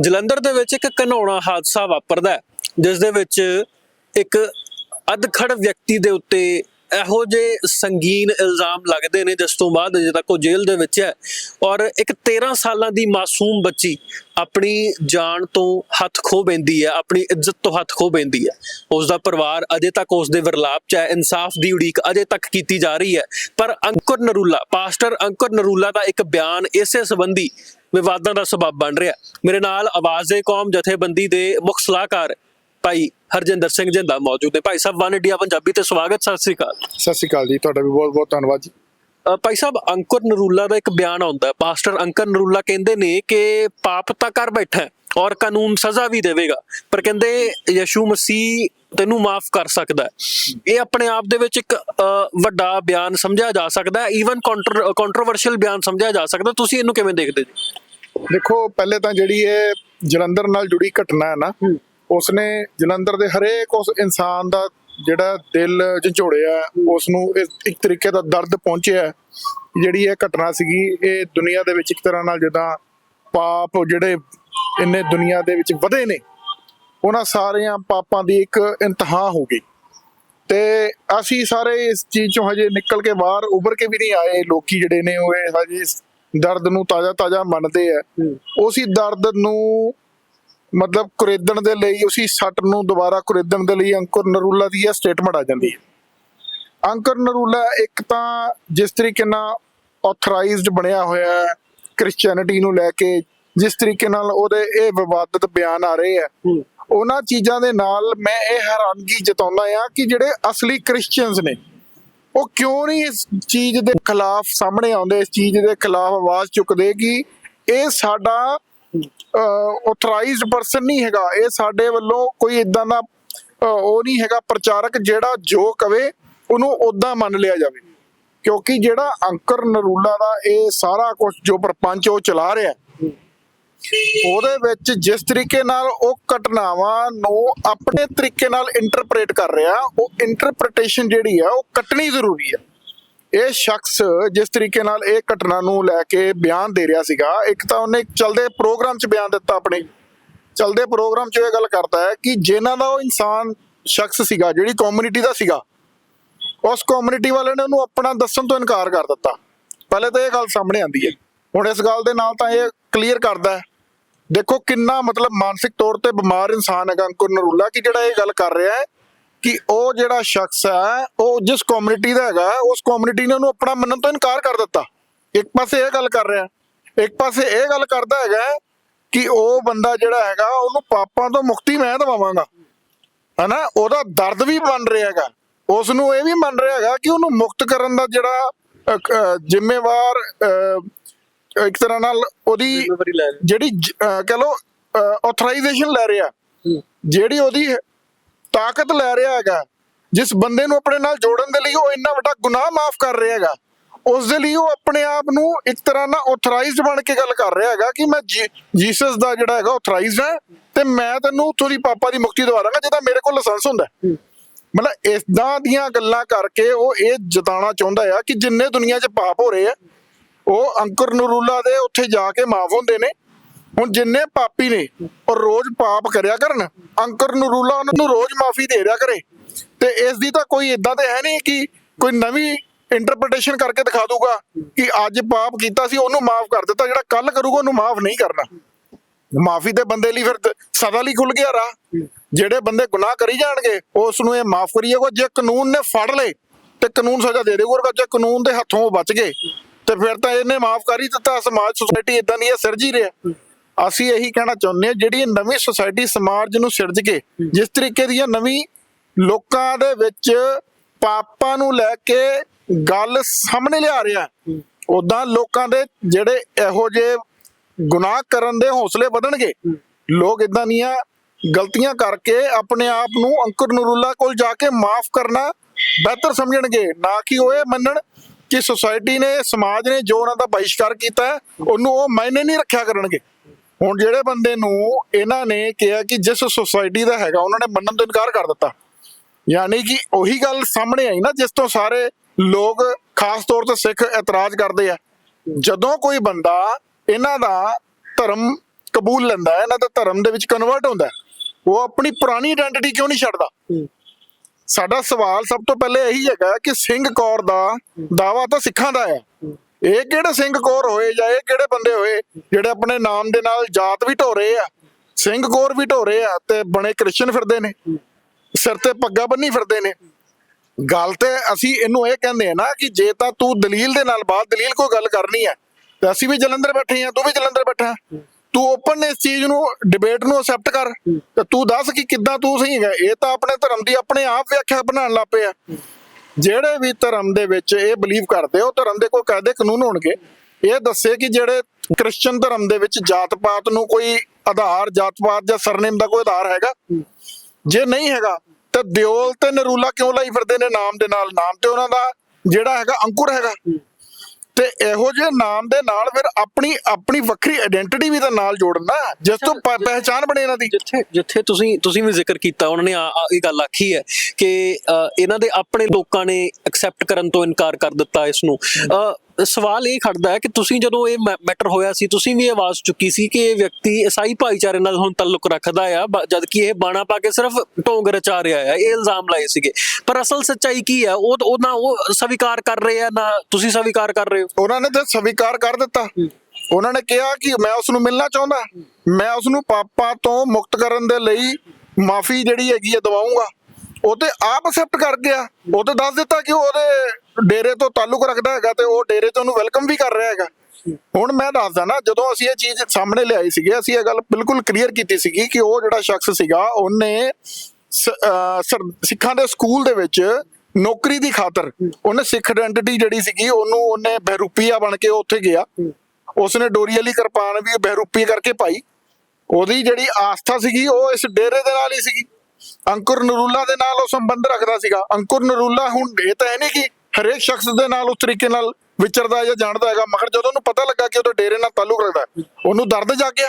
ਜਲੰਧਰ ਦੇ ਵਿੱਚ ਇੱਕ ਘਨੌਣਾ ਹਾਦਸਾ ਵਾਪਰਦਾ ਹੈ, ਜਿਸ ਦੇ ਵਿੱਚ ਇੱਕ ਅਧਖੜ ਵਿਅਕਤੀ ਦੇ ਉੱਤੇ ਇਹੋ ਜਿਹੇ ਸੰਗੀਨ ਇਲਜ਼ਾਮ ਲੱਗਦੇ ਨੇ ਜਿਸ ਤੋਂ ਬਾਅਦ ਅਜੇ ਤੱਕ ਉਹ ਜੇਲ੍ਹ ਦੇ ਵਿੱਚ ਹੈ ਔਰ ਇੱਕ 13 ਸਾਲਾਂ ਦੀ ਮਾਸੂਮ ਬੱਚੀ ਆਪਣੀ ਜਾਨ ਤੋਂ ਹੱਥ ਖੋ ਬੈਂਦੀ ਹੈ ਆਪਣੀ ਇੱਜ਼ਤ ਤੋਂ ਹੱਥ ਖੋ ਬੈਂਦੀ ਹੈ। ਉਸ ਦਾ ਪਰਿਵਾਰ ਅਜੇ ਤੱਕ ਉਸ ਦੇ ਵਿਰਲਾਪ 'ਚ ਹੈ ਇਨਸਾਫ ਦੀ ਉਡੀਕ ਅਜੇ ਤੱਕ ਕੀਤੀ ਜਾ ਰਹੀ ਹੈ। ਪਰ ਅੰਕੁਰ ਨਰੂਲਾ ਪਾਸਟਰ ਅੰਕੁਰ ਨਰੂਲਾ ਦਾ ਇੱਕ ਬਿਆਨ ਇਸੇ ਸੰਬੰਧੀ ਵਿਵਾਦਾਂ ਦਾ ਸਬਬ ਬਣ ਰਿਹਾ। ਮੇਰੇ ਨਾਲ ਆਵਾਜ਼-ਏ ਕੌਮ ਜਥੇਬੰਦੀ ਦੇ ਮੁੱਖ ਸਲਾਹਕਾਰ ਭਾਈ ਹਰਜਿੰਦਰ ਸਿੰਘ ਜਿੰਦਾ ਮੌਜੂਦ ਨੇ। ਭਾਈ ਸਾਹਿਬ ਵਨ ਇੰਡੀਆ ਪੰਜਾਬੀ ਤੇ ਸਵਾਗਤ ਸਤਿ ਸ੍ਰੀ ਅਕਾਲ। ਸਤਿ ਸ਼੍ਰੀ ਅਕਾਲ ਜੀ ਤੁਹਾਡਾ ਵੀ ਬਹੁਤ ਬਹੁਤ ਧੰਨਵਾਦ ਜੀ। ਭਾਈ ਸਾਹਿਬ ਅੰਕੁਰ ਨਰੂਲਾ ਦਾ ਇੱਕ ਬਿਆਨ ਆਉਂਦਾ। ਹੈ ਪਾਸਟਰ ਅੰਕਰ ਨਰੂਲਾ ਕਹਿੰਦੇ ਨੇ ਕਿ ਪਾਪ ਤਾਂ ਕਰ ਬੈਠਾ ਔਰ ਕਾਨੂੰਨ ਸਜ਼ਾ ਵੀ ਦੇਵੇਗਾ ਪਰ ਕਹਿੰਦੇ ਯਿਸੂ ਮਸੀਹ ਤੈਨੂੰ ਮਾਫ ਕਰ ਸਕਦਾ ਇਹ ਆਪਣੇ ਆਪ ਦੇ ਵਿੱਚ ਇੱਕ ਵੱਡਾ ਬਿਆਨ ਸਮਝਿਆ ਜਾ ਸਕਦਾ ਈਵਨ ਕੰਟਰੋਵਰਸ਼ੀਅਲ ਬਿਆਨ ਸਮਝਿਆ ਜਾ ਸਕਦਾ ਤੁਸੀਂ ਇਹਨੂੰ ਕਿਵੇਂ ਦੇਖਦੇ ਜੀ? ਦੇਖੋ ਪਹਿਲੇ ਤਾਂ ਜਿਹੜੀ ਇਹ ਜਲੰਧਰ ਨਾਲ ਜੁੜੀ ਘਟਨਾ ਹੈ ਨਾ ਉਸਨੇ ਜਲੰਧਰ ਦੇ ਹਰੇਕ ਉਸ ਇਨਸਾਨ ਦਾ ਜਿਹੜਾ ਦਿਲ ਝੰਜੋੜਿਆ ਉਸ ਨੂੰ ਇੱਕ ਤਰੀਕੇ ਦਾ ਦਰਦ ਪਹੁੰਚਿਆ। ਜਿਹੜੀ ਇਹ ਘਟਨਾ ਸੀਗੀ ਇਹ ਦੁਨੀਆ ਦੇ ਵਿੱਚ ਇੱਕ ਤਰ੍ਹਾਂ ਨਾਲ ਜਿੱਦਾਂ ਪਾਪ ਜਿਹੜੇ ਇੰਨੇ ਦੁਨੀਆ ਦੇ ਵਿੱਚ ਵਧੇ ਨੇ ਉਹਨਾਂ ਸਾਰਿਆਂ ਪਾਪਾਂ ਦੀ ਇੱਕ ਇੰਤਹਾ ਹੋ ਗਈ ਤੇ ਅਸੀਂ ਸਾਰੇ ਇਸ ਚੀਜ਼ ਚੋਂ ਹਜੇ ਨਿਕਲ ਕੇ ਬਾਹਰ ਉੱਭਰ ਕੇ ਵੀ ਨਹੀਂ ਆਏ ਲੋਕੀ ਜਿਹੜੇ ਨੇ ਉਹ ਹਜੇ ਇਸ ਦਰਦ ਨੂੰ ਤਾਜ਼ਾ ਤਾਜ਼ਾ ਮੰਨਦੇ ਆ। ਉਸੇ ਦਰਦ ਨੂੰ ਮਤਲਬ ਕੁਰੇਦਣ ਦੇ ਲਈ ਉਸੇ ਸੱਟ ਨੂੰ ਦੁਬਾਰਾ ਕੁਰੇਦਣ ਦੇ ਲਈ ਅੰਕੁਰ ਨਰੂਲਾ ਦੀ ਇਹ ਸਟੇਟਮੈਂਟ ਆ ਜਾਂਦੀ ਹੈ। ਅੰਕੁਰ ਨਰੂਲਾ ਇੱਕ ਤਾਂ ਜਿਸ ਤਰੀਕੇ ਨਾਲ ਆਥੋਰਾਈਜ਼ਡ ਬਣਿਆ ਹੋਇਆ ਹੈ ਕ੍ਰਿਸਚੀਅਨਿਟੀ ਨੂੰ ਲੈ ਕੇ ਜਿਸ ਤਰੀਕੇ ਨਾਲ ਉਹਦੇ ਇਹ ਵਿਵਾਦਤ ਬਿਆਨ ਆ ਰਹੇ ਆ। ਉਹਨਾਂ ਚੀਜ਼ਾਂ ਦੇ ਨਾਲ ਮੈਂ ਇਹ ਹੈਰਾਨਗੀ ਜਤਾਉਂਦਾ ਆ ਕਿ ਜਿਹੜੇ ਅਸਲੀ ਕ੍ਰਿਸਚੀਅਨਸ ਨੇ ਉਹ ਕਿਉਂ ਨਹੀਂ ਇਸ ਚੀਜ਼ ਦੇ ਖਿਲਾਫ ਸਾਹਮਣੇ ਆਉਂਦੇ, ਇਸ ਚੀਜ਼ ਦੇ ਖਿਲਾਫ ਆਵਾਜ਼ ਚੁੱਕਦੇ ਕਿ ਇਹ ਸਾਡਾ ਆਥੋਰਾਈਜ਼ਡ ਪਰਸਨ ਨਹੀਂ ਹੈਗਾ। ਇਹ ਸਾਡੇ ਵੱਲੋਂ ਕੋਈ ਇਦਾਂ ਦਾ ਉਹ ਨਹੀਂ ਹੈਗਾ ਪ੍ਰਚਾਰਕ ਜਿਹੜਾ ਜੋ ਕਵੇ, ਉਹਨੂੰ ਉਦਾਂ ਮੰਨ ਲਿਆ ਜਾਵੇ। ਕਿਉਂਕਿ ਜਿਹੜਾ ਅੰਕਰ ਨਰੂਲਾ ਦਾ ਇਹ ਸਾਰਾ ਕੁਝ ਜੋ ਪ੍ਰਪੰਚ ਉਹ ਚਲਾ ਰਿਹਾ ਉਹਦੇ ਵਿੱਚ ਜਿਸ ਤਰੀਕੇ ਨਾਲ ਉਹ ਘਟਨਾਵਾਂ ਨੂੰ ਆਪਣੇ ਤਰੀਕੇ ਨਾਲ ਇੰਟਰਪ੍ਰੀਟ ਕਰ ਰਿਹਾ, ਉਹ ਇੰਟਰਪ੍ਰੀਟੇਸ਼ਨ ਜਿਹੜੀ ਆ, ਉਹ ਕੱਟਣੀ ਜ਼ਰੂਰੀ ਆ। ਇਹ ਸ਼ਖਸ ਜਿਸ ਤਰੀਕੇ ਨਾਲ ਇਹ ਘਟਨਾ ਨੂੰ ਲੈ ਕੇ ਬਿਆਨ ਦੇ ਰਿਹਾ ਸੀਗਾ, ਇੱਕ ਤਾਂ ਉਹਨੇ ਚਲਦੇ ਪ੍ਰੋਗਰਾਮ 'ਚ ਬਿਆਨ ਦਿੱਤਾ ਆਪਣੇ। ਚਲਦੇ ਪ੍ਰੋਗਰਾਮ 'ਚ ਇਹ ਗੱਲ ਕਰਦਾ ਹੈ ਕਿ ਜਿਨ੍ਹਾਂ ਦਾ ਉਹ ਇਨਸਾਨ ਸ਼ਖਸ ਸੀਗਾ, ਜਿਹੜੀ ਕਮਿਊਨਿਟੀ ਦਾ ਸੀਗਾ, ਉਸ ਕਮਿਊਨਿਟੀ ਵਾਲਿਆਂ ਨੇ ਉਹਨੂੰ ਆਪਣਾ ਦੱਸਣ ਤੋਂ ਇਨਕਾਰ ਕਰ ਦਿੱਤਾ। ਪਹਿਲੇ ਤਾਂ ਇਹ ਗੱਲ ਸਾਹਮਣੇ ਆਂਦੀ ਹੈ। ਹੁਣ ਇਸ ਗੱਲ ਦੇ ਨਾਲ ਤਾਂ ਇਹ ਕਲੀਅਰ ਕਰਦਾ ਹੈ ਦੇਖੋ ਕਿੰਨਾ ਮਤਲਬ ਮਾਨਸਿਕ ਤੌਰ ਤੇ ਬਿਮਾਰ ਇਨਸਾਨ ਹੈਗਾ ਅੰਕੁਰ ਨਰੂਲਾ ਕਿ ਜਿਹੜਾ ਇਹ ਗੱਲ ਕਰ ਰਿਹਾ ਹੈ ਕਿ ਉਹ ਜਿਹੜਾ ਸ਼ਖਸ ਹੈ ਉਹ ਜਿਸ ਕਮਿਊਨਿਟੀ ਦਾ ਹੈਗਾ ਉਸ ਕਮਿਊਨਿਟੀ ਨੇ ਉਹਨੂੰ ਆਪਣਾ ਮੰਨਣ ਤੋਂ ਇਨਕਾਰ ਕਰ ਦਿੱਤਾ। ਇੱਕ ਪਾਸੇ ਇਹ ਗੱਲ ਕਰ ਰਿਹਾ ਇੱਕ ਪਾਸੇ ਇਹ ਗੱਲ ਕਰਦਾ ਹੈਗਾ ਕਿ ਉਹ ਬੰਦਾ ਜਿਹੜਾ ਹੈਗਾ ਉਹਨੂੰ ਪਾਪਾਂ ਤੋਂ ਮੁਕਤੀ ਮੈਂ ਦਵਾਵਾਂਗਾ। ਹਨਾ? ਉਹਦਾ ਦਰਦ ਵੀ ਬਣ ਰਿਹਾ ਹੈਗਾ। ਉਸ ਨੂੰ ਇਹ ਵੀ ਮੰਨ ਰਿਹਾ ਹੈਗਾ ਕਿ ਉਹਨੂੰ ਮੁਕਤ ਕਰਨ ਦਾ ਜਿਹੜਾ ਜ਼ਿੰਮੇਵਾਰ ਅ, ਇੱਕ ਤਰ੍ਹਾਂ ਨਾਲ ਉਹਦੀ। ਜਿਹੜੀ ਕਹ ਲੋ ਆਥੋਰਾਈਜੇਸ਼ਨ ਲੈ ਰਿਹਾ ਜਿਹੜੀ ਉਹਦੀ ਤਾਕਤ ਲੈ ਰਿਹਾ ਹੈਗਾ ਜਿਸ ਬੰਦੇ ਨੂੰ ਆਪਣੇ ਨਾਲ ਜੋੜਨ ਦੇ ਲਈ ਉਹ ਇੰਨਾ ਵੱਡਾ ਗੁਨਾਹ ਮਾਫ ਕਰ ਰਿਹਾ ਹੈਗਾ ਉਸ ਦੇ ਲਈ ਉਹ ਆਪਣੇ ਆਪ ਨੂੰ ਇੱਕ ਤਰ੍ਹਾਂ ਨਾਲ ਆਥੋਰਾਈਜ਼ਡ ਬਣ ਕੇ ਗੱਲ ਕਰ ਰਿਹਾ ਹੈਗਾ ਕਿ ਮੈਂ ਜੀਸਸ ਦਾ ਜਿਹੜਾ ਹੈਗਾ ਆਥੋਰਾਈਜ਼ਡ ਹੈ ਤੇ ਮੈਂ ਤੈਨੂੰ ਤੁਹਾਡੀ ਪਾਪਾ ਦੀ ਮੁਕਤੀ ਦਵਾ ਦਾਂਗਾ ਜਿਹਦਾ ਮੇਰੇ ਕੋਲ ਲਾਇਸੈਂਸ ਹੁੰਦਾ। ਮਤਲਬ ਇਦਾਂ ਦੀਆਂ ਗੱਲਾਂ ਕਰਕੇ ਉਹ ਇਹ ਜਤਾਉਣਾ ਚਾਹੁੰਦਾ ਆ ਕਿ ਜਿੰਨੇ ਦੁਨੀਆ 'ਚ ਪਾਪ ਹੋ ਰਹੇ ਆ ਉਹ ਅੰਕੁਰ ਨਰੂਲਾ ਦੇ ਉੱਥੇ ਜਾ ਕੇ ਮਾਫ ਹੁੰਦੇ ਨੇ। ਹੁਣ ਜਿੰਨੇ ਪਾਪੀ ਨੇ, ਉਹ ਰੋਜ਼ ਪਾਪ ਕਰਿਆ ਕਰਨ। ਅੰਕੁਰ ਨਰੂਲਾ ਉਹਨਾਂ ਨੂੰ ਰੋਜ਼ ਮਾਫੀ ਦੇ ਰਿਹਾ ਕਰੇ। ਤੇ ਇਸ ਦੀ ਤਾਂ ਕੋਈ ਇਦਾਂ ਤੇ ਹੈ ਨਹੀਂ ਕਿ ਕੋਈ ਨਵੀਂ ਇੰਟਰਪ੍ਰੀਟੇਸ਼ਨ ਕਰਕੇ ਦਿਖਾ ਦੂਗਾ ਕਿ ਅੱਜ ਪਾਪ ਕੀਤਾ ਸੀ, ਉਹਨੂੰ ਮਾਫ ਕਰ ਦਿੱਤਾ। ਜਿਹੜਾ ਕੱਲ ਕਰੂਗਾ, ਉਹਨੂੰ ਮਾਫ ਨਹੀਂ ਕਰਨਾ। ਮਾਫੀ ਦੇ ਬੰਦੇ ਲਈ ਫਿਰ ਸਦਾ ਲਈ ਖੁੱਲ ਗਿਆ ਰਾਹ। ਜਿਹੜੇ ਬੰਦੇ ਗੁਨਾਹ ਕਰੀ ਜਾਣਗੇ, ਉਸ ਨੂੰ ਇਹ ਮਾਫ ਕਰੀਏਗਾ ਜੇ ਕਾਨੂੰਨ ਨੇ ਫੜ ਲੇ ਤੇ ਕਾਨੂੰਨ ਸਜ਼ਾ ਦੇ ਦੇਗਾ ਜੇ ਕਾਨੂੰਨ ਦੇ ਹੱਥੋਂ ਬਚ ਗਏ ਤੇ ਫਿਰ ਤਾਂ ਇਹਨੇ ਮਾਫ ਕਰ ਹੀ ਦਿੱਤਾ ਸਮਾਜ ਸੁਸਾਇਟੀ ਇਦਾਂ ਦੀ ਹੈ ਸਿਰਜ ਹੀ ਰਿਹਾ। ਅਸੀਂ ਇਹੀ ਕਹਿਣਾ ਚਾਹੁੰਦੇ ਹਾਂ ਜਿਹੜੀ ਨਵੀਂ ਸੁਸਾਇਟੀ ਸਮਾਜ ਨੂੰ ਸਿਰਜ ਕੇ ਜਿਸ ਤਰੀਕੇ ਦੀਆਂ ਨਵੀਂ ਲੋਕਾਂ ਦੇ ਵਿੱਚ ਪਾਪਾਂ ਨੂੰ ਲੈ ਕੇ ਗੱਲ ਸਾਹਮਣੇ ਲਿਆ ਰਿਹਾ ਉਦਾਂ ਲੋਕਾਂ ਦੇ ਜਿਹੜੇ ਇਹੋ ਜਿਹੇ ਗੁਨਾਹ ਕਰਨ ਦੇ ਹੌਸਲੇ ਵਧਣਗੇ ਲੋਕ ਇਦਾਂ ਦੀਆਂ ਗਲਤੀਆਂ ਕਰਕੇ ਆਪਣੇ ਆਪ ਨੂੰ ਅੰਕੁਰ ਨਰੂਲਾ ਕੋਲ ਜਾ ਕੇ ਮਾਫ ਕਰਨਾ ਬਿਹਤਰ ਸਮਝਣਗੇ ਨਾ ਕਿ ਉਹ ਇਹ ਮੰਨਣ ਕਿ ਸੁਸਾਇਟੀ ਨੇ, ਸਮਾਜ ਨੇ ਜੋ ਉਹਨਾਂ ਦਾ ਬਹਿਸ਼ਕਾਰ ਕੀਤਾ ਉਹਨੂੰ ਉਹ ਮਾਇਨੇ ਨਹੀਂ ਰੱਖਿਆ ਕਰਨਗੇ। ਹੁਣ ਜਿਹੜੇ ਬੰਦੇ ਨੂੰ ਇਹਨਾਂ ਨੇ ਕਿਹਾ ਕਿ ਜਿਸ ਸੁਸਾਇਟੀ ਦਾ ਹੈਗਾ, ਉਹਨਾਂ ਨੇ ਮੰਨਣ ਤੋਂ ਇਨਕਾਰ ਕਰ ਦਿੱਤਾ। ਯਾਨੀ ਕਿ ਉਹੀ ਗੱਲ ਸਾਹਮਣੇ ਆਈ ਨਾ, ਜਿਸ ਤੋਂ ਸਾਰੇ ਲੋਕ ਖਾਸ ਤੌਰ ਤੇ ਸਿੱਖ ਇਤਰਾਜ਼ ਕਰਦੇ ਆ। ਜਦੋਂ ਕੋਈ ਬੰਦਾ ਇਹਨਾਂ ਦਾ ਧਰਮ ਕਬੂਲ ਲੈਂਦਾ ਹੈ, ਇਹਨਾਂ ਦੇ ਧਰਮ ਦੇ ਵਿੱਚ ਕਨਵਰਟ ਹੁੰਦਾ ਉਹ ਆਪਣੀ ਪੁਰਾਣੀ ਆਇਡੈਂਟੀਟੀ ਕਿਉਂ ਨਹੀਂ ਛੱਡਦਾ? ਸਾਡਾ ਸਵਾਲ ਸਭ ਤੋਂ ਪਹਿਲੇ ਇਹੀ ਹੈਗਾ ਕਿ ਸਿੰਘ ਕੌਰ ਦਾ ਦਾਵਾ ਤਾਂ ਸਿੱਖਾਂ ਦਾ ਹੈ ਇਹ ਕਿਹੜੇ ਸਿੰਘ ਕੌਰ ਹੋਏ ਜਾਂ ਇਹ ਕਿਹੜੇ ਬੰਦੇ ਹੋਏ, ਜਿਹੜੇ ਆਪਣੇ ਨਾਮ ਦੇ ਨਾਲ ਜਾਤ ਵੀ ਢੋ ਰਹੇ ਆ, ਸਿੰਘ ਕੌਰ ਵੀ ਢੋ ਰਹੇ ਆ ਤੇ ਬਣੇ ਕ੍ਰਿਸਚਨ ਫਿਰਦੇ ਨੇ, ਸਿਰ ਤੇ ਪੱਗਾ ਬੰਨੀ ਫਿਰਦੇ ਨੇ। ਗੱਲ ਤੇ ਅਸੀਂ ਇਹਨੂੰ ਇਹ ਕਹਿੰਦੇ ਆ ਨਾ ਕਿ ਜੇ ਤਾਂ ਤੂੰ ਦਲੀਲ ਦੇ ਨਾਲ ਬਾਅਦ ਦਲੀਲ ਕੋਈ ਗੱਲ ਕਰਨੀ ਹੈ ਤੇ ਅਸੀਂ ਵੀ ਜਲੰਧਰ ਬੈਠੇ ਆ, ਤੂੰ ਵੀ ਜਲੰਧਰ ਬੈਠਾ। ਤੂੰ ਓਪਨ ਇਸ ਚੀਜ਼ ਨੂੰ ਡਿਬੇਟ ਨੂੰ ਅਸੈਪਟ ਕਰ। ਤੇ ਤੂੰ ਦੱਸ ਕਿ ਕਿੱਦਾਂ ਤੂੰ ਸਹੀ ਹੈ ਇਹ ਤਾਂ ਆਪਣੇ ਧਰਮ ਦੀ ਆਪਣੇ ਆਪ ਵਿਆਖਿਆ ਬਣਾਉਣ ਲੱਗ ਪਏ ਆ। ਜਿਹੜੇ ਵੀ ਧਰਮ ਦੇ ਵਿੱਚ ਇਹ ਬਲੀਵ ਕਰਦੇ ਉਹ ਧਰਮ ਦੇ ਕੋਈ ਕਾਇਦੇ ਕਾਨੂੰਨ ਹੋਣਗੇ। ਇਹ ਦੱਸੇ ਕਿ ਜਿਹੜੇ ਕ੍ਰਿਸਚੀਅਨ ਧਰਮ ਦੇ ਵਿੱਚ ਜਾਤ ਪਾਤ ਨੂੰ ਕੋਈ ਆਧਾਰ ਜਾਤ ਪਾਤ ਜਾਂ ਸਰਨੇਮ ਦਾ ਕੋਈ ਆਧਾਰ ਹੈਗਾ। ਜੇ ਨਹੀਂ ਹੈਗਾ ਤਾਂ ਦਿਓਲ ਤੇ ਨਰੂਲਾ ਕਿਉਂ ਲਾਈ ਫਿਰਦੇ ਨੇ ਨਾਮ ਦੇ ਨਾਲ? ਨਾਮ ਤੇ ਉਹਨਾਂ ਦਾ ਜਿਹੜਾ ਹੈਗਾ ਅੰਕੁਰ ਹੈਗਾ। ਤੇ ਇਹੋ ਜਿਹੇ ਨਾਮ ਦੇ ਨਾਲ ਫਿਰ ਆਪਣੀ ਆਪਣੀ ਵੱਖਰੀ ਆਇਡੈਂਟੀਟੀ ਵੀ ਤਾਂ ਨਾਲ ਜੋੜਨਾ ਜਿਸ ਤੋਂ ਪਹਿਚਾਨ ਬਣੇ ਇਹਨਾਂ ਦੀ। ਜਿੱਥੇ ਜਿੱਥੇ ਤੁਸੀਂ ਤੁਸੀਂ ਵੀ ਜ਼ਿਕਰ ਕੀਤਾ ਉਹਨਾਂ ਨੇ ਇਹ ਗੱਲ ਆਖੀ ਹੈ ਕਿ ਇਹਨਾਂ ਦੇ ਆਪਣੇ ਲੋਕਾਂ ਨੇ ਐਕਸੈਪਟ ਕਰਨ ਤੋਂ ਇਨਕਾਰ ਕਰ ਦਿੱਤਾ ਇਸ ਨੂੰ। ਸਵਾਲ ਇਹ ਖੜਦਾ ਹੈ ਕਿ ਤੁਸੀਂ ਜਦੋਂ ਇਹ ਮੈਟਰ ਹੋਇਆ ਸੀ ਤੁਸੀਂ ਵੀ ਆਵਾਜ਼ ਚੁੱਕੀ ਸੀ ਕਿ ਇਹ ਵਿਅਕਤੀ ਈਸਾਈ ਭਾਈਚਾਰੇ ਨਾਲ ਹੁਣ ਤਾਲੁਕ ਰੱਖਦਾ ਆ ਜਦ ਕਿ ਇਹ ਬਾਣਾ ਪਾ ਕੇ ਸਿਰਫ ਢੋਂਗ ਰਚਾ ਰਿਹਾ ਹੈ ਇਹ ਇਲਜ਼ਾਮ ਲਾਏ ਸੀਗੇ। ਪਰ ਅਸਲ ਸੱਚਾਈ ਕੀ ਹੈ ਉਹ ਉਹ ਨਾ ਉਹ ਸਵੀਕਾਰ ਕਰ ਰਹੇ ਆ ਨਾ ਤੁਸੀਂ ਸਵੀਕਾਰ ਕਰ ਰਹੇ ਹੋ? ਉਹਨਾਂ ਨੇ ਤਾਂ ਸਵੀਕਾਰ ਕਰ ਦਿੱਤਾ। ਉਹਨਾਂ ਨੇ ਕਿਹਾ ਕਿ ਮੈਂ ਉਸ ਨੂੰ ਮਿਲਣਾ ਚਾਹੁੰਦਾ। ਮੈਂ ਉਸ ਨੂੰ ਪਾਪਾਂ ਤੋਂ ਮੁਕਤ ਕਰਨ ਦੇ ਲਈ ਮਾਫੀ ਜਿਹੜੀ ਹੈਗੀ ਹੈ ਦਵਾਉਂਗਾ। ਉਹ ਤੇ ਆਪ ਅਸੈਪਟ ਕਰ ਗਿਆ। ਉਹ ਤੇ ਦੱਸ ਦਿੱਤਾ ਕਿ ਉਹਦੇ ਡੇਰੇ ਤੋਂ ਤਾਲੁਕ ਰੱਖਦਾ ਹੈਗਾ ਤੇ ਉਹ ਡੇਰੇ ਤੋਂ ਉਹਨੂੰ ਵੈਲਕਮ ਵੀ ਕਰ ਰਿਹਾ ਹੈਗਾ। ਹੁਣ ਮੈਂ ਦੱਸਦਾ ਨਾ, ਜਦੋਂ ਅਸੀਂ ਇਹ ਚੀਜ਼ ਸਾਹਮਣੇ ਲਿਆਈ ਸੀਗੀ, ਅਸੀਂ ਇਹ ਗੱਲ ਬਿਲਕੁਲ ਕਲੀਅਰ ਕੀਤੀ ਸੀਗੀ ਕਿ ਉਹ ਜਿਹੜਾ ਸ਼ਖਸ ਸੀਗਾ, ਉਹਨੇ ਸਿੱਖਾਂ ਦੇ ਸਕੂਲ ਦੇ ਵਿੱਚ ਨੌਕਰੀ ਦੀ ਖਾਤਰ ਉਹਨੇ ਸਿੱਖ ਆਇਡੈਂਟੀਟੀ ਜਿਹੜੀ ਸੀਗੀ, ਉਹਨੂੰ ਉਹਨੇ ਬਹਿਰੂਪੀਆ ਬਣ ਕੇ ਉੱਥੇ ਗਿਆ। ਉਸਨੇ ਡੋਰੀ ਵਾਲੀ ਕਿਰਪਾਨ ਵੀ ਬਹਿਰੂਪੀ ਕਰਕੇ ਪਾਈ। ਉਹਦੀ ਜਿਹੜੀ ਆਸਥਾ ਸੀਗੀ, ਉਹ ਇਸ ਡੇਰੇ ਦੇ ਨਾਲ ਹੀ ਸੀਗੀ। ਅੰਕੁਰ ਨਰੂਲਾ ਦੇ ਨਾਲ ਉਹ ਸੰਬੰਧ ਰੱਖਦਾ ਸੀਗਾ। ਅੰਕੁਰ ਨਰੂਲਾ ਹੁਣ ਇਹ ਤਾਂ ਹੈ ਨਹੀਂ ਕਿ ਹਰੇਕ ਸ਼ਖਸ ਦੇ ਨਾਲ ਉਸ ਤਰੀਕੇ ਨਾਲ ਵਿਚਰਦਾ ਜਾਂ ਜਾਣਦਾ ਹੈਗਾ, ਮਗਰ ਜਦੋਂ ਉਹਨੂੰ ਪਤਾ ਲੱਗਾ ਕਿ ਉਹਦੇ ਡੇਰੇ ਨਾਲ ਤਾਲੁਕ ਰੱਖਦਾ ਉਹਨੂੰ ਦਰਦ ਜਾਗ ਗਿਆ।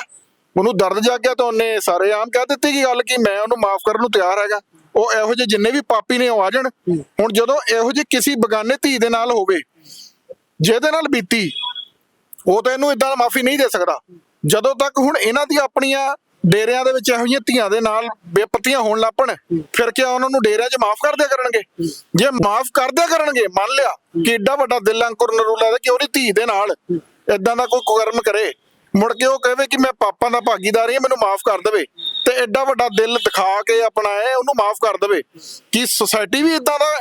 ਉਹਨੂੰ ਦਰਦ ਜਾਗ ਗਿਆ ਤਾਂ ਉਹਨੇ ਸਾਰੇ ਆਮ ਕਹਿ ਦਿੱਤੀ ਕਿ ਗੱਲ ਕਿ ਮੈਂ ਉਹਨੂੰ ਮਾਫ ਕਰਨ ਨੂੰ ਤਿਆਰ ਹੈਗਾ। ਉਹ ਇਹੋ ਜਿਹੇ ਜਿੰਨੇ ਵੀ ਪਾਪੀ ਨੇ ਉਹ ਆ ਜਾਣ। ਹੁਣ ਜਦੋਂ ਇਹੋ ਜਿਹੇ ਕਿਸੇ ਬਗਾਨੇ ਧੀ ਦੇ ਨਾਲ ਹੋਵੇ, ਜਿਹਦੇ ਨਾਲ ਬੀਤੀ, ਉਹ ਤਾਂ ਇਹਨੂੰ ਇਦਾਂ ਮਾਫੀ ਨਹੀਂ ਦੇ ਸਕਦਾ। ਜਦੋਂ ਤੱਕ ਹੁਣ ਇਹਨਾਂ ਦੀ ਆਪਣੀਆਂ ਡੇਰਿਆਂ ਦੇ ਵਿੱਚ ਇਹੋ ਜਿਹੀਆਂ ਧੀਆਂ ਦੇ ਨਾਲ ਬੇਪਤੀਆਂ ਹੋਣ ਲੱਪਣ ਫਿਰ ਕਿਆ ਉਹਨਾਂ ਨੂੰ ਡੇਰਿਆਂ 'ਚ ਮਾਫ ਕਰ ਦਿਆ ਕਰਨਗੇ? ਜੇ ਮਾਫ ਕਰ ਦਿਆ ਕਰਨਗੇ, ਮੰਨ ਲਿਆ ਕਿ ਏਡਾ ਵੱਡਾ ਦਿਲ ਅੰਕੁਰ ਨਰੂਲਾ ਦਾ ਕਿ ਉਹਦੀ ਧੀ ਦੇ ਨਾਲ ਇਦਾਂ ਦਾ ਕੋਈ ਕੁਕਰਮ ਕਰੇ, ਮੁੜ ਕੇ ਉਹ ਕਹੇ ਕਿ ਮੈਂ ਪਾਪਾਂ ਦਾ ਭਾਗੀਦਾਰ ਹਾਂ ਮੈਨੂੰ ਮਾਫ ਕਰ ਦੇਵੇ। ਤੇ ਐਡਾ ਵੱਡਾ ਦਿਲ ਦਿਖਾ ਕੇ ਆਪਣਾ ਇਹ, ਉਹਨੂੰ ਮਾਫ ਕਰ ਦੇਵੇ। ਕਿ ਸੁਸਾਇਟੀ ਵੀ ਇਦਾਂ ਦਾ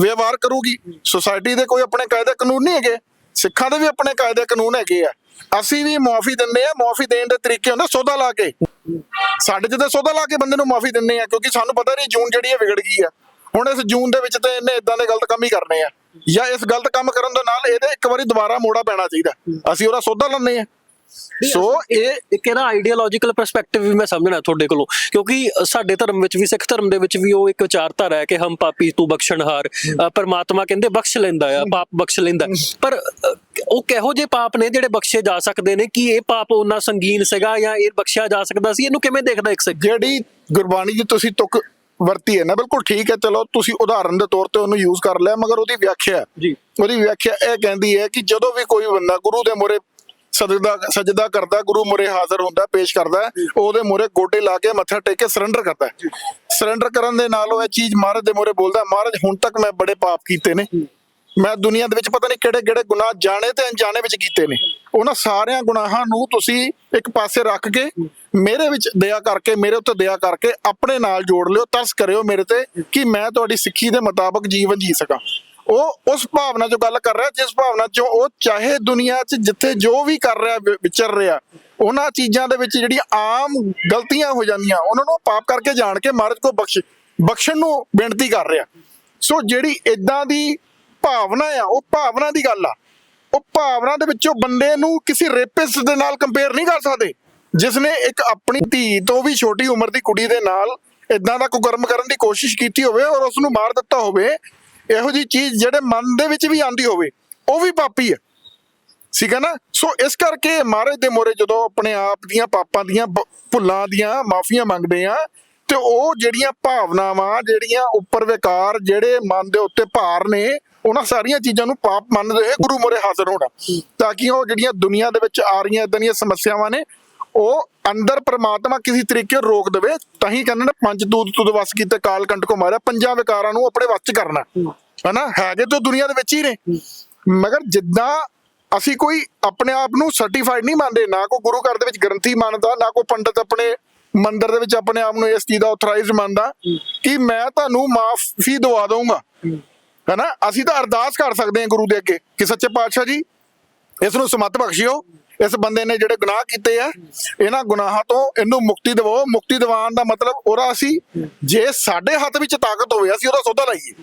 ਵਿਵਹਾਰ ਕਰੂਗੀ? ਸੁਸਾਇਟੀ ਦੇ ਕੋਈ ਆਪਣੇ ਕਾਇਦੇ ਕਾਨੂੰਨ ਨਹੀਂ ਹੈਗੇ? ਸਿੱਖਾਂ ਦੇ ਵੀ ਆਪਣੇ ਕਾਇਦੇ ਕਾਨੂੰਨ ਹੈਗੇ ਆ। ਅਸੀਂ ਵੀ ਮਾਫੀ ਦਿੰਦੇ ਆ ਮਾਫੀ ਦੇਣ ਦੇ ਤਰੀਕੇ ਹੁੰਦੇ ਸੌਦਾ ਲਾ ਕੇ। ਸਾਡੇ ਜਿੱਦਾਂ ਤਾਂ ਸੌਦਾ ਲਾ ਕੇ ਬੰਦੇ ਨੂੰ ਮਾਫੀ ਦਿੰਦੇ ਆ, ਕਿਉਂਕਿ ਸਾਨੂੰ ਪਤਾ ਨਹੀਂ ਜੂਨ ਜਿਹੜੀ ਹੈ ਵਿਗੜ ਗਈ ਆ। ਹੁਣ ਇਸ ਜੂਨ ਦੇ ਵਿੱਚ ਤੇ ਇਹਨੇ ਇਦਾਂ ਦੇ ਗਲਤ ਕੰਮ ਹੀ ਕਰਨੇ ਆ। ਜਾਂ ਇਸ ਗਲਤ ਕੰਮ ਕਰਨ ਦੇ ਨਾਲ ਇਹਦੇ ਇੱਕ ਵਾਰੀ ਦੁਬਾਰਾ ਮੋੜਾ ਪੈਣਾ ਚਾਹੀਦਾ। ਅਸੀਂ ਉਹਦਾ ਸੌਦਾ ਲੈਂਦੇ ਆ। ਸੋ ਇਹ ਇੱਕ ਇਹਦਾ ਆਈਡੀਓਲੋਜੀਕਲ ਪਰਸਪੈਕਟਿਵ ਵੀ ਮੈਂ ਸਮਝਣਾ ਤੁਹਾਡੇ ਕੋਲੋਂ ਕਿਉਂਕਿ ਸਾਡੇ ਧਰਮ ਵਿੱਚ ਵੀ ਸਿੱਖ ਧਰਮ ਦੇ ਵਿੱਚ ਵੀ ਉਹ ਇੱਕ ਵਿਚਾਰਧਾਰਾ ਹੈ ਕਿ ਹਮ ਪਾਪੀ ਤੂੰ ਬਖਸ਼ਣਹਾਰ ਪਰਮਾਤਮਾ ਕਹਿੰਦੇ ਬਖਸ਼ ਲੈਂਦਾ ਆ ਪਾਪ ਬਖਸ਼ ਲੈਂਦਾ। ਪਰ ਉਹ ਕਿਹੋ ਜਿਹੇ ਪਾਪ ਨੇ ਜਿਹੜੇ ਬਖਸ਼ੇ ਜਾ ਸਕਦੇ ਨੇ ਕਿ ਇਹ ਪਾਪ ਉਹਨਾਂ ਸੰਗੀਨ ਸੀਗਾ ਜਾਂ ਇਹ ਬਖਸ਼ਿਆ ਜਾ ਸਕਦਾ ਸੀ? ਇਹਨੂੰ ਕਿਵੇਂ ਦੇਖਦਾ ਇੱਕ ਸਿੱਖ? ਜਿਹੜੀ ਗੁਰਬਾਣੀ ਦੀ ਤੁਸੀਂ ਤੁਕ ਵਰਤੀ ਹੈ ਨਾ ਬਿਲਕੁਲ ਠੀਕ ਹੈ ਚਲੋ ਤੁਸੀਂ ਉਦਾਹਰਨ ਦੇ ਤੌਰ ਤੇ ਉਹਨੂੰ ਯੂਜ਼ ਕਰ ਲਿਆ ਮਗਰ ਉਹਦੀ ਵਿਆਖਿਆ ਜੀ। ਉਹਦੀ ਵਿਆਖਿਆ ਇਹ ਕਹਿੰਦੀ ਹੈ ਕਿ ਜਦੋਂ ਵੀ ਕੋਈ ਬੰਦਾ ਗੁਰੂ ਦੇ ਮੂਹਰੇ ਸਜਦਾ ਸਜਦਾ ਕਰਦਾ ਗੁਰੂ ਮੂਹਰੇ ਹਾਜ਼ਰ ਹੁੰਦਾ ਪੇਸ਼ ਕਰਦਾ ਉਹਦੇ ਮੂਹਰੇ ਗੋਡੇ ਲਾ ਕੇ ਮੱਥਾ ਟੇਕ ਕੇ ਸਰੈਂਡਰ ਕਰਦਾ ਸਰੈਂਡਰ ਕਰਨ ਦੇ ਨਾਲ ਉਹ ਇਹ ਚੀਜ਼ ਮਹਾਰਾਜ ਦੇ ਮੂਹਰੇ ਬੋਲਦਾ ਮਹਾਰਾਜ ਹੁਣ ਤੱਕ ਮੈਂ ਬੜੇ ਪਾਪ ਕੀਤੇ ਨੇ। ਮੈਂ ਦੁਨੀਆ ਦੇ ਵਿੱਚ ਪਤਾ ਨਹੀਂ ਕਿਹੜੇ ਕਿਹੜੇ ਗੁਨਾਹ ਜਾਣੇ ਤੇ ਅਣਜਾਣੇ ਵਿੱਚ ਕੀਤੇ ਨੇ। ਉਹਨਾਂ ਸਾਰਿਆਂ ਗੁਨਾਹਾਂ ਨੂੰ ਤੁਸੀਂ ਇੱਕ ਪਾਸੇ ਰੱਖ ਕੇ ਮੇਰੇ ਵਿੱਚ ਦਇਆ ਕਰਕੇ ਮੇਰੇ ਉੱਤੇ ਦਇਆ ਕਰਕੇ ਆਪਣੇ ਨਾਲ ਜੋੜ ਲਿਓ ਤਰਸ ਕਰਿਓ ਮੇਰੇ ਤੇ ਕਿ ਮੈਂ ਤੁਹਾਡੀ ਸਿੱਖੀ ਦੇ ਮੁਤਾਬਕ ਜੀਵਨ ਜੀ ਸਕਾਂ। ਉਹ ਉਸ ਭਾਵਨਾ ਚੋਂ ਗੱਲ ਕਰ ਰਿਹਾ, ਜਿਸ ਭਾਵਨਾ ਚੋਂ ਉਹ ਚਾਹੇ ਦੁਨੀਆ 'ਚ ਜਿੱਥੇ ਜੋ ਵੀ ਕਰ ਰਿਹਾ ਵਿਚਰ ਰਿਹਾ, ਉਹਨਾਂ ਚੀਜ਼ਾਂ ਦੇ ਵਿੱਚ ਜਿਹੜੀਆਂ ਆਮ ਗਲਤੀਆਂ ਹੋ ਜਾਂਦੀਆਂ, ਉਹਨਾਂ ਨੂੰ ਪਾਪ ਕਰਕੇ ਜਾਣ ਕੇ ਮਹਾਰਾਜ ਕੋ ਬਖਸ਼, ਬਖਸ਼ਣ ਨੂੰ ਬੇਨਤੀ ਕਰ ਰਿਹਾ। ਸੋ ਜਿਹੜੀ ਇਦਾਂ ਦੀ ਭਾਵਨਾ ਆ, ਉਹ ਭਾਵਨਾ ਦੀ ਗੱਲ ਆ। ਉਹ ਭਾਵਨਾ ਦੇ ਵਿੱਚੋਂ ਬੰਦੇ ਨੂੰ ਕਿਸੇ ਰੇਪਿਸਟ ਦੇ ਨਾਲ ਕੰਪੇਅਰ ਨਹੀਂ ਕਰ ਸਕਦੇ, ਜਿਸ ਨੇ ਇੱਕ ਆਪਣੀ ਧੀ ਤੋਂ ਵੀ ਛੋਟੀ ਉਮਰ ਦੀ ਕੁੜੀ ਦੇ ਨਾਲ ਇਦਾਂ ਦਾ ਕੁਕਰਮ ਕਰਨ ਦੀ ਕੋਸ਼ਿਸ਼ ਕੀਤੀ ਹੋਵੇ ਔਰ ਉਸ ਨੂੰ ਮਾਰ ਦਿੱਤਾ ਹੋਵੇ ਇਹੋ ਜੀ ਚੀਜ਼ ਜਿਹੜੇ ਮਨ ਦੇ ਵਿੱਚ ਵੀ ਆਂਦੀ ਹੋਵੇ, ਉਹ ਵੀ ਪਾਪੀ ਹੈ। ਠੀਕ ਹੈ ਨਾ? ਸੋ ਇਸ ਕਰਕੇ ਮਹਾਰਾਜ ਦੇ ਮੋਰੇ ਜਦੋਂ ਆਪਣੇ ਆਪ ਦੀਆਂ ਪਾਪਾਂ ਦੀਆਂ ਭੁੱਲਾਂ ਦੀਆਂ ਮਾਫੀਆਂ ਮੰਗਦੇ ਆ, ਤੇ ਉਹ ਜਿਹੜੀਆਂ ਭਾਵਨਾਵਾਂ, ਜਿਹੜੀਆਂ ਉੱਪਰ ਵਿਕਾਰ ਜਿਹੜੇ ਮਨ ਦੇ ਉੱਤੇ ਭਾਰ ਨੇ, ਉਹਨਾਂ ਸਾਰੀਆਂ ਚੀਜ਼ਾਂ ਨੂੰ ਪਾਪ ਮੰਨਦੇ ਹੋਏ ਗੁਰੂ ਮੋਰੇ ਹਾਜ਼ਰ ਹੋਣਾ। ਤਾਂ ਕਿ ਉਹ ਜਿਹੜੀਆਂ ਦੁਨੀਆ ਦੇ ਵਿੱਚ ਆ ਰਹੀਆਂ ਇਦਾਂ ਦੀਆਂ ਸਮੱਸਿਆਵਾਂ ਨੇ ਉਹ ਅੰਦਰ ਪ੍ਰਮਾਤਮਾ ਕਿਸੇ ਤਰੀਕੇ ਰੋਕ ਦੇਵੇ ਤਾਂ ਹੀ ਕਹਿੰਦੇ ਨੇ ਪੰਜ ਦੂਤ ਤੁਦ ਵਸ ਕੀਤੇ ਕਾਲ ਕੰਟ ਕੋ ਮਾਰਿਆ ਪੰਜਾਂ ਵਿਕਾਰਾਂ ਨੂੰ ਆਪਣੇ ਵੱਸ ਚ ਕਰਨਾ। ਹਨਾ? ਹੈਗੇ ਤਾਂ ਦੁਨੀਆ ਦੇ ਵਿੱਚ ਹੀ ਨੇ। ਮਗਰ ਜਿੱਦਾਂ ਅਸੀਂ ਕੋਈ ਆਪਣੇ ਆਪ ਨੂੰ ਸਰਟੀਫਾਈਡ ਨਹੀਂ ਮੰਨਦੇ ਨਾ ਕੋਈ ਗੁਰੂ ਘਰ ਦੇ ਵਿੱਚ ਗ੍ਰੰਥੀ ਮੰਨਦਾ ਨਾ ਕੋਈ ਪੰਡਤ ਆਪਣੇ ਮੰਦਿਰ ਦੇ ਵਿੱਚ ਆਪਣੇ ਆਪ ਨੂੰ ਇਸ ਚੀਜ਼ ਦਾ ਆਥੋਰਾਈਜ਼ਡ ਮੰਨਦਾ ਕਿ ਮੈਂ ਤੁਹਾਨੂੰ ਮਾਫੀ ਦਵਾ ਦਊਂਗਾ। ਹਨਾ? ਅਸੀਂ ਤਾਂ ਅਰਦਾਸ ਕਰ ਸਕਦੇ ਹਾਂ ਗੁਰੂ ਦੇ ਅੱਗੇ ਕਿ ਸੱਚੇ ਪਾਤਸ਼ਾਹ ਜੀ ਇਸ ਨੂੰ ਸਮਤ ਬਖਸ਼ਿਓ। ਇਸ ਬੰਦੇ ਨੇ ਜਿਹੜੇ ਗੁਨਾਹ ਕੀਤੇ ਆ, ਇਹਨਾਂ ਗੁਨਾਹਾਂ ਤੋਂ ਇਹਨੂੰ ਮੁਕਤੀ ਦਿਵਾਓ ਮੁਕਤੀ ਦਿਵਾਉਣ ਦਾ ਮਤਲਬ ਉਹਦਾ ਅਸੀਂ ਜੇ ਸਾਡੇ ਹੱਥ ਵਿੱਚ ਤਾਕਤ ਹੋਵੇ, ਅਸੀਂ ਉਹਦਾ ਸੌਦਾ ਲਾਈਏ।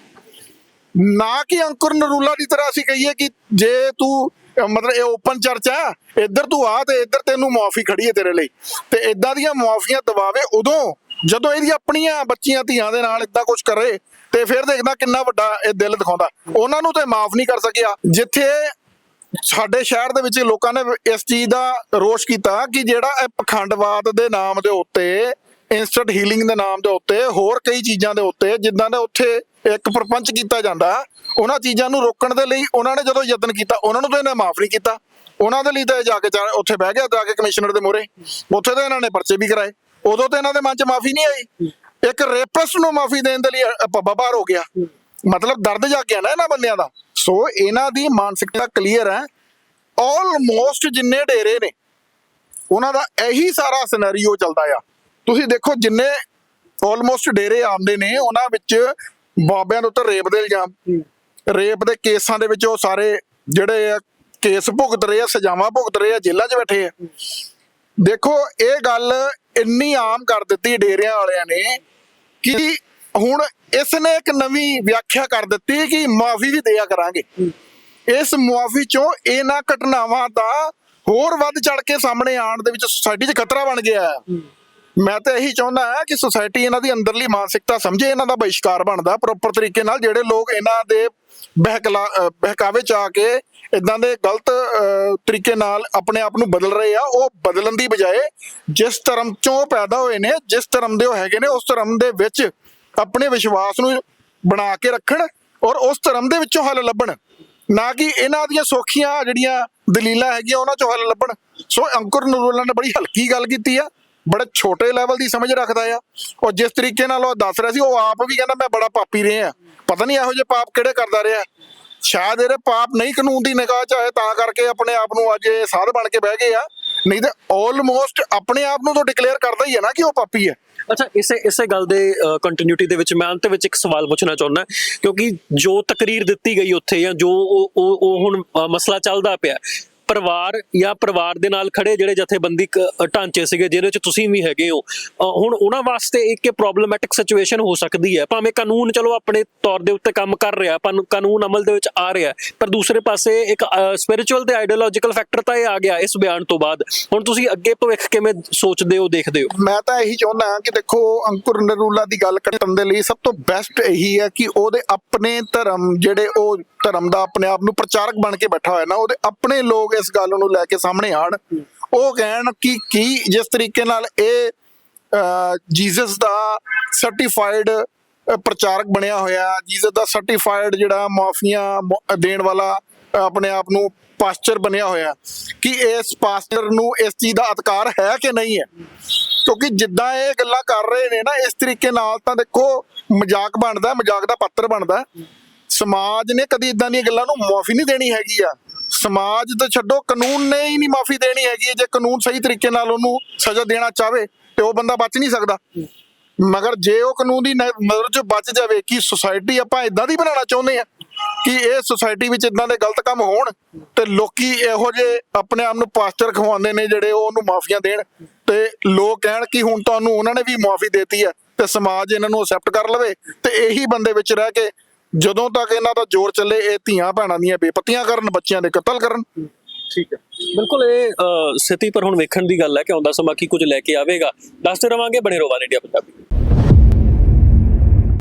ਨਾ ਕਿ ਅੰਕੁਰ ਨਰੂਲਾ ਦੀ ਤਰ੍ਹਾਂ ਅਸੀਂ ਕਹੀਏ ਕਿ ਜੇ ਤੂੰ, ਮਤਲਬ ਇਹ ਓਪਨ ਚਰਚ ਹੈ ਇੱਧਰ ਤੂੰ ਆ ਤੇ ਇੱਧਰ ਤੈਨੂੰ ਮੁਆਫੀ ਖੜੀ ਹੈ ਤੇਰੇ ਲਈ। ਤੇ ਇਦਾਂ ਦੀਆਂ ਮੁਆਫੀਆਂ ਦਵਾਵੇ ਉਦੋਂ, ਜਦੋਂ ਇਹਦੀ ਆਪਣੀਆਂ ਬੱਚੀਆਂ ਧੀਆਂ ਦੇ ਨਾਲ ਇਦਾਂ ਕੁਝ ਕਰੇ ਤੇ ਫਿਰ ਦੇਖਦਾ ਕਿੰਨਾ ਵੱਡਾ ਇਹ ਦਿਲ ਦਿਖਾਉਂਦਾ। ਉਹਨਾਂ ਨੂੰ ਤੇ ਮਾਫ ਨਹੀਂ ਕਰ ਸਕਿਆ। ਜਿੱਥੇ ਸਾਡੇ ਸ਼ਹਿਰ ਦੇ ਵਿੱਚ ਲੋਕਾਂ ਨੇ ਇਸ ਚੀਜ਼ ਦਾ ਰੋਸ਼ ਕੀਤਾ ਕਿ ਜਿਹੜਾ ਇਹ ਪਖੰਡਵਾਦ ਦੇ ਨਾਮ ਦੇ ਉੱਤੇ ਇਨਸਟੈਂਟ ਹੀਲਿੰਗ ਦੇ ਨਾਮ ਦੇ ਉੱਤੇ, ਹੋਰ ਕਈ ਚੀਜ਼ਾਂ ਦੇ ਉੱਤੇ ਜਿੱਦਾਂ ਦੇ ਉੱਥੇ ਇੱਕ ਪ੍ਰਪੰਚ ਕੀਤਾ ਜਾਂਦਾ, ਉਹਨਾਂ ਚੀਜ਼ਾਂ ਨੂੰ ਰੋਕਣ ਦੇ ਲਈ ਉਹਨਾਂ ਨੇ ਜਦੋਂ ਯਤਨ ਕੀਤਾ, ਉਹਨਾਂ ਨੂੰ ਤਾਂ ਇਹਨੇ ਮਾਫ ਨਹੀਂ ਕੀਤਾ। ਉਹਨਾਂ ਦੇ ਲਈ ਤਾਂ ਇਹ ਜਾ ਕੇ ਉੱਥੇ ਬਹਿ ਗਿਆ, ਜਾ ਕੇ ਕਮਿਸ਼ਨਰ ਦੇ ਮੋਹਰੇ। ਉੱਥੇ ਤਾਂ ਇਹਨਾਂ ਨੇ ਪਰਚੇ ਵੀ ਕਰਾਏ। ਉਦੋਂ ਤਾਂ ਇਹਨਾਂ ਦੇ ਮਨ 'ਚ ਮਾਫੀ ਨਹੀਂ ਆਈ। ਇੱਕ ਰੇਪਿਸਟ ਨੂੰ ਮਾਫੀ ਦੇਣ ਦੇ ਲਈ ਅ- ਪੱਬਾ ਬਾਹਰ ਹੋ ਗਿਆ। ਮਤਲਬ ਦਰਦ ਜਾ ਕੇ ਆ ਨਾ ਇਹਨਾਂ ਬੰਦਿਆਂ ਦਾ। ਸੋ ਇਹਨਾਂ ਦੀ ਮਾਨਸਿਕਤਾ ਕਲੀਅਰ ਹੈ। ਆਲਮੋਸਟ ਜਿੰਨੇ ਡੇਰੇ ਨੇ, ਉਹਨਾਂ ਦਾ ਇਹੀ ਸਾਰਾ ਸਿਨੈਰੀਓ ਚੱਲਦਾ ਆ। ਤੁਸੀਂ ਦੇਖੋ ਜਿੰਨੇ ਆਲਮੋਸਟ ਡੇਰੇ ਆਉਂਦੇ ਨੇ, ਉਹਨਾਂ ਵਿੱਚ ਬਾਬਿਆਂ ਦੇ ਉੱਤੇ ਰੇਪ ਦੇ ਇਲਜ਼ਾਮ ਰੇਪ ਦੇ ਕੇਸਾਂ ਦੇ ਵਿੱਚ ਉਹ ਸਾਰੇ ਜਿਹੜੇ ਆ, ਕੇਸ ਭੁਗਤ ਰਹੇ ਆ, ਸਜ਼ਾਵਾਂ ਭੁਗਤ ਰਹੇ ਆ, ਜੇਲ੍ਹਾਂ 'ਚ ਬੈਠੇ ਆ। ਦੇਖੋ, ਇਹ ਗੱਲ ਇੰਨੀ ਆਮ ਕਰ ਦਿੱਤੀ ਡੇਰਿਆਂ ਵਾਲਿਆਂ ਨੇ ਕਿ ਹੁਣ ਇਸ ਨੇ ਇੱਕ ਨਵੀਂ ਵਿਆਖਿਆ ਕਰ ਦਿੱਤੀ ਕਿ ਮਾਫੀ ਵੀ ਦਿਆ ਕਰਾਂਗੇ। ਇਸ ਮੁਆਫੀ ਚੋਂ ਇਹਨਾਂ ਘਟਨਾਵਾਂ ਦਾ ਹੋਰ ਵੱਧ ਚੜ ਕੇ ਸਾਹਮਣੇ ਆਉਣ ਦੇ ਵਿੱਚ ਸੁਸਾਇਟੀ 'ਚ ਖਤਰਾ ਬਣ ਗਿਆ ਹੈ। ਮੈਂ ਤਾਂ ਇਹੀ ਚਾਹੁੰਦਾ ਹਾਂ ਕਿ ਸੁਸਾਇਟੀ ਇਹਨਾਂ ਦੀ ਅੰਦਰਲੀ ਮਾਨਸਿਕਤਾ ਸਮਝੇ ਇਹਨਾਂ ਦਾ ਬਹਿਸ਼ਕਾਰ ਬਣਦਾ ਪ੍ਰੋਪਰ ਤਰੀਕੇ ਨਾਲ ਜਿਹੜੇ ਲੋਕ ਇਹਨਾਂ ਦੇ ਬਹਿਕਲਾ ਬਹਿਕਾਵੇ ਚ ਆ ਕੇ ਇਦਾਂ ਦੇ ਗਲਤ ਤਰੀਕੇ ਨਾਲ ਆਪਣੇ ਆਪ ਨੂੰ ਬਦਲ ਰਹੇ ਆ ਉਹ ਬਦਲਣ ਦੀ ਬਜਾਏ ਜਿਸ ਧਰਮ ਚੋਂ ਪੈਦਾ ਹੋਏ ਨੇ ਜਿਸ ਧਰਮ ਦੇ ਉਹ ਹੈਗੇ ਨੇ ਉਸ ਧਰਮ ਦੇ ਵਿੱਚ ਆਪਣੇ ਵਿਸ਼ਵਾਸ ਨੂੰ ਬਣਾ ਕੇ ਰੱਖਣ ਔਰ ਉਸ ਧਰਮ ਦੇ ਵਿੱਚੋਂ ਹੱਲ ਲੱਭਣ। ਨਾ ਕਿ ਇਹਨਾਂ ਦੀਆਂ ਸੌਖੀਆਂ ਜਿਹੜੀਆਂ ਦਲੀਲਾਂ ਹੈਗੀਆਂ ਉਹਨਾਂ ਚੋਂ ਹੱਲ ਲੱਭਣ। ਸੋ ਅੰਕੁਰ ਨਰੂਲਾ ਨੇ ਬੜੀ ਹਲਕੀ ਗੱਲ ਕੀਤੀ ਆ, ਬੜੇ ਛੋਟੇ ਲੈਵਲ ਦੀ ਸਮਝ ਰੱਖਦਾ ਆ। ਔਰ ਜਿਸ ਤਰੀਕੇ ਨਾਲ ਉਹ ਦੱਸ ਰਿਹਾ ਸੀ, ਉਹ ਆਪ ਵੀ ਕਹਿੰਦਾ, ਮੈਂ ਬੜਾ ਪਾਪੀ ਰਿਹਾ ਪਤਾ ਨਹੀਂ ਇਹੋ ਜਿਹੇ ਪਾਪ ਕਿਹੜੇ ਕਰਦਾ ਰਿਹਾ। ਸ਼ਾਇਦ ਇਹਦੇ ਪਾਪ ਨਹੀਂ ਕਾਨੂੰਨ ਦੀ ਨਿਗਾਹ ਚ ਆਏ, ਤਾਂ ਕਰਕੇ ਆਪਣੇ ਆਪ ਨੂੰ ਅੱਜ ਇਹ ਸਾਧ ਬਣ ਕੇ ਬਹਿ ਗਏ ਆ। ਨਹੀਂ ਤਾਂ ਆਲਮੋਸਟ ਆਪਣੇ ਆਪ ਨੂੰ ਤਾਂ ਡਿਕਲੇਅਰ ਕਰਦਾ ਹੀ ਹੈ ਨਾ ਕਿ ਉਹ ਪਾਪੀ ਹੈ ਅੱਛਾ, ਇਸੇ ਇਸੇ ਗੱਲ ਦੇ ਕੰਟੀਨਿਊਟੀ ਦੇ ਵਿੱਚ ਮੈਂ ਅੰਤ ਵਿੱਚ ਇੱਕ ਸਵਾਲ ਪੁੱਛਣਾ ਚਾਹੁੰਦਾ ਕਿਉਂਕਿ ਜੋ ਤਕਰੀਰ ਦਿੱਤੀ ਗਈ ਉੱਥੇ ਜਾਂ ਜੋ ਉਹ ਉਹ ਹੁਣ ਮਸਲਾ ਚੱਲਦਾ ਪਿਆ ਪਰਿਵਾਰ ਜਾਂ ਪਰਿਵਾਰ ਦੇ ਨਾਲ ਖੜੇ ਜਿਹੜੇ ਜਥੇਬੰਦੀ ਢਾਂਚੇ ਸੀਗੇ, ਜਿਹਦੇ ਵਿੱਚ ਤੁਸੀਂ ਵੀ ਹੈਗੇ ਹੋ ਹੁਣ ਉਹਨਾਂ ਵਾਸਤੇ ਇੱਕ ਪ੍ਰੋਬਲਮੈਟਿਕ ਸਿਚੁਏਸ਼ਨ ਹੋ ਸਕਦੀ ਹੈ। ਭਾਵੇਂ ਕਾਨੂੰਨ, ਚਲੋ, ਆਪਣੇ ਤੌਰ ਦੇ ਉੱਤੇ ਕੰਮ ਕਰ ਰਿਹਾ ਪਰ ਕਾਨੂੰਨ ਅਮਲ ਦੇ ਵਿੱਚ ਆ ਰਿਹਾ, ਪਰ ਦੂਸਰੇ ਪਾਸੇ ਇੱਕ ਸਪਿਰਚੁਅਲ ਤੇ ਆਈਡੀਓਲੋਜੀਕਲ ਫੈਕਟਰ ਤਾਂ ਇਹ ਆ ਗਿਆ ਇਸ ਬਿਆਨ ਤੋਂ ਬਾਅਦ। ਹੁਣ ਤੁਸੀਂ ਅੱਗੇ ਭਵਿੱਖ ਕਿਵੇਂ ਸੋਚਦੇ ਹੋ, ਦੇਖਦੇ ਹੋ? ਮੈਂ ਤਾਂ ਇਹੀ ਚਾਹੁੰਦਾ ਹਾਂ ਕਿ ਦੇਖੋ, ਅੰਕੁਰ ਨਰੂਲਾ ਦੀ ਗੱਲ ਕਰਨ ਦੇ ਲਈ ਸਭ ਤੋਂ ਬੈਸਟ ਇਹੀ ਹੈ ਕਿ ਉਹਦੇ ਆਪਣੇ ਧਰਮ, ਜਿਹੜੇ ਉਹ ਧਰਮ ਦਾ ਆਪਣੇ ਆਪ ਨੂੰ ਪ੍ਰਚਾਰਕ ਬਣ ਕੇ ਬੈਠਾ ਹੋਇਆ ਨਾ, ਉਹਦੇ ਆਪਣੇ ਲੋਕ ਇਸ ਗੱਲ ਨੂੰ ਲੈ ਕੇ ਸਾਹਮਣੇ ਆਣ। ਉਹ ਕਹਿਣ ਕਿ ਕੀ ਜਿਸ ਤਰੀਕੇ ਨਾਲ ਇਹ ਜੀਸਸ ਦਾ ਸਰਟੀਫਾਈਡ ਪ੍ਰਚਾਰਕ ਬਣਿਆ ਹੋਇਆ ਜੀਸਸ ਦਾ ਸਰਟੀਫਾਈਡ ਜਿਹੜਾ ਮਾਫੀਆਂ ਦੇਣ ਵਾਲਾ ਆਪਣੇ ਆਪ ਨੂੰ ਪਾਸਚਰ ਬਣਿਆ ਹੋਇਆ ਕਿ ਇਸ ਪਾਸਚਰ ਨੂੰ ਇਸ ਚੀਜ਼ ਦਾ ਅਧਿਕਾਰ ਹੈ ਕਿ ਨਹੀਂ ਹੈ। ਕਿਉਂਕਿ ਜਿੱਦਾਂ ਇਹ ਗੱਲਾਂ ਕਰ ਰਹੇ ਨੇ ਨਾ, ਇਸ ਤਰੀਕੇ ਨਾਲ ਤਾਂ ਦੇਖੋ ਮਜ਼ਾਕ ਬਣਦਾ, ਮਜ਼ਾਕ ਦਾ ਪਾਤਰ ਬਣਦਾ। ਸਮਾਜ ਨੇ ਕਦੀ ਇਦਾਂ ਦੀਆਂ ਗੱਲਾਂ ਨੂੰ ਮਾਫੀ ਨਹੀਂ ਦੇਣੀ ਹੈਗੀ ਆ। ਸਮਾਜ ਤਾਂ ਛੱਡੋ, ਕਾਨੂੰਨ ਨੇ ਹੀ ਨਹੀਂ ਮਾਫੀ ਦੇਣੀ ਹੈਗੀ ਜੇ ਕਾਨੂੰਨ ਸਹੀ ਤਰੀਕੇ ਨਾਲ ਉਹਨੂੰ ਸਜ਼ਾ ਦੇਣਾ ਚਾਹਵੇ ਤੇ ਉਹ ਬੰਦਾ ਬਚ ਨਹੀਂ ਸਕਦਾ। ਮਗਰ ਜੇ ਉਹ ਕਾਨੂੰਨ ਦੀ ਨ- 'ਚ ਬਚ ਜਾਵੇ, ਕਿ ਸੁਸਾਇਟੀ ਆਪਾਂ ਇਦਾਂ ਦੀ ਬਣਾਉਣਾ ਚਾਹੁੰਦੇ ਆ ਕਿ ਇਹ ਸੁਸਾਇਟੀ ਵਿੱਚ ਇਦਾਂ ਦੇ ਗਲਤ ਕੰਮ ਹੋਣ ਤੇ ਲੋਕੀ ਇਹੋ ਜਿਹੇ ਆਪਣੇ ਆਪ ਨੂੰ ਪਾਸਚਰ ਖਵਾਉਂਦੇ ਨੇ ਜਿਹੜੇ ਉਹ ਉਹਨੂੰ ਮਾਫੀਆਂ ਦੇਣ ਤੇ ਲੋਕ ਕਹਿਣ ਕਿ ਹੁਣ ਤੁਹਾਨੂੰ ਉਹਨਾਂ ਨੇ ਵੀ ਮਾਫੀ ਦੇਤੀ ਹੈ ਤੇ ਸਮਾਜ ਇਹਨਾਂ ਨੂੰ ਅਕਸੈਪਟ ਕਰ ਲਵੇ ਤੇ ਇਹੀ ਬੰਦੇ ਵਿੱਚ ਰਹਿ ਕੇ ਜਦੋਂ ਤੱਕ ਇਹਨਾਂ ਦਾ ਜ਼ੋਰ ਚੱਲੇ ਇਹ ਧੀਆਂ ਭੈਣਾਂ ਦੀਆਂ ਬੇਪਤੀਆਂ ਕਰਨ ਬੱਚਿਆਂ ਦੇ ਕਤਲ ਕਰਨ। ਠੀਕ ਹੈ। ਬਿਲਕੁਲ ਇਹ ਅ, ਸਥਿਤੀ ਪਰ ਹੁਣ ਵੇਖਣ ਦੀ ਗੱਲ ਹੈ ਕਿ ਆਉਂਦਾ ਸਮਾਂ ਕੀ ਕੁਝ ਲੈ ਕੇ ਆਵੇਗਾ। ਦੱਸਦੇ ਰਵਾਂਗੇ ਬਣੇ ਰੋਵਾਨ ਇੰਡੀਆ ਪੰਜਾਬੀ।